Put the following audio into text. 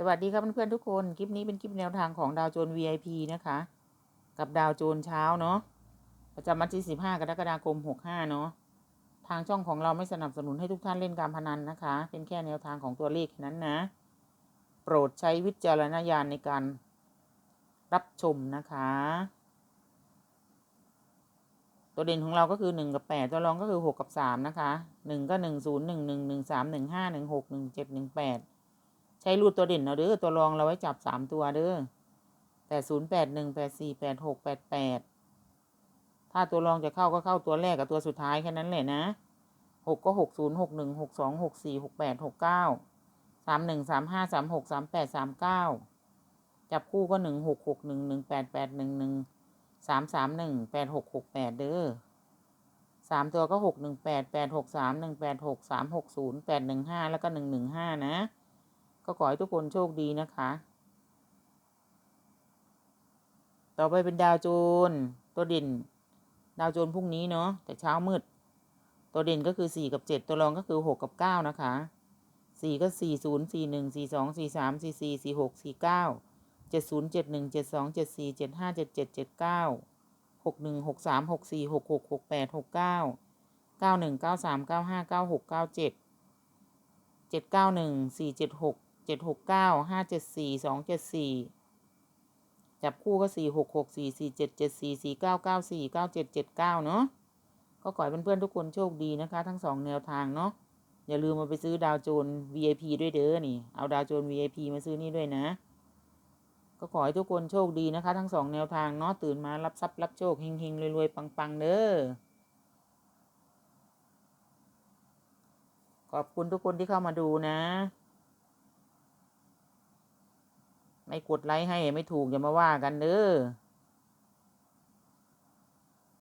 สวัสดีครับเพื่อนๆทุกคน คลิปนี้เป็นคลิปแนวทางของดาวโจน VIP นะคะ กับดาวโจนเช้าเนาะประจำวันที่ 15 กรกฎาคม 65 เนาะทางช่องของเราไม่สนับสนุนให้ทุกท่านเล่นการพนันนะคะ เป็นแค่แนวทางของตัวเลขนั้นนะ โปรดใช้วิจารณญาณในการรับชมนะคะ ตัวเด่นของเราก็คือ 1 กับ 8 ตัวรองก็คือ 6 กับ 3 นะคะ 1 ก็ 1 0 1 1 1 3 1 5 1 6 1 7 1 8 ใช้รูดตัวเด่นเอาเด้อตัวรองเราไว้จับ3ตัวเด้อแปดศูนย์แปดหนึ่งแปดสี่แปดหกแปดแปดถ้าตัวรองจะเข้าก็เข้าตัวแรกกับตัวสุดท้ายแค่นั้นแหละนะหกก็หกศูนย์หกหนึ่งหกสองหกสี่หกแปดหกเก้าสามหนึ่งสามห้าสามหกสามแปดสามเก้าจับคู่ก็หนึ่งหกหกหนึ่งหนึ่งแปดแปดหนึ่งหนึ่งสามสามหนึ่งแปดหกหกแปดเด้อสามตัวก็หกหนึ่งแปดแปดหกสามหนึ่งแปดหกสามหกศูนย์แปดหนึ่งห้าแล้วก็หนึ่งหนึ่งห้านะ ก็ขอให้ทุกคนโชคดีนะคะ ต่อไปเป็นดาวโจนตัวเด่น ดาวโจนพรุ่งนี้เนาะแต่เช้ามืด ตัวเด่นก็คือสี่กับเจ็ดตัวรองก็คือหกกับเก้านะคะสี่ก็สี่ศูนย์สี่หนึ่งสี่สองสี่สามสี่สี่สี่หกสี่เก้าเจ็ดศูนย์เจ็ดหนึ่งเจ็ดสองเจ็ดสี่เจ็ดห้าเจ็ดเจ็ดเจ็ดเก้าหกหนึ่งหกสามหกสี่หกหกหกแปดหกเก้าเก้าหนึ่งเก้าสามเก้าห้าเก้าหกเก้าเจ็ดเจ็ดเก้าหนึ่งสี่เจ็ดหก เจ็ดหกเก้าห้าเจ็ดสี่สองเจ็ดสี่จับคู่ก็สี่หกหกสี่สี่เจ็ดเจ็ดสี่สี่เก้าเก้าสี่เก้าเจ็ดเจ็ดเก้าเนาะก็ขอให้เพื่อนๆทุกคนโชคดีนะคะ ทั้งสองแนวทางเนาะอย่าลืมมาไปซื้อดาวโจน VIP ด้วยเด้อนี่ เอาดาวโจน VIP มาซื้อนี่ด้วยนะ ก็ขอให้ทุกคนโชคดีนะคะ ทั้งสองแนวทางเนาะตื่นมารับทรัพย์รับโชคเฮงๆรวยๆปังๆเด้อขอบคุณทุกคนที่เข้ามาดูนะ ไม่กดไลค์ให้ไม่ถูกอย่ามาว่ากันเด้อ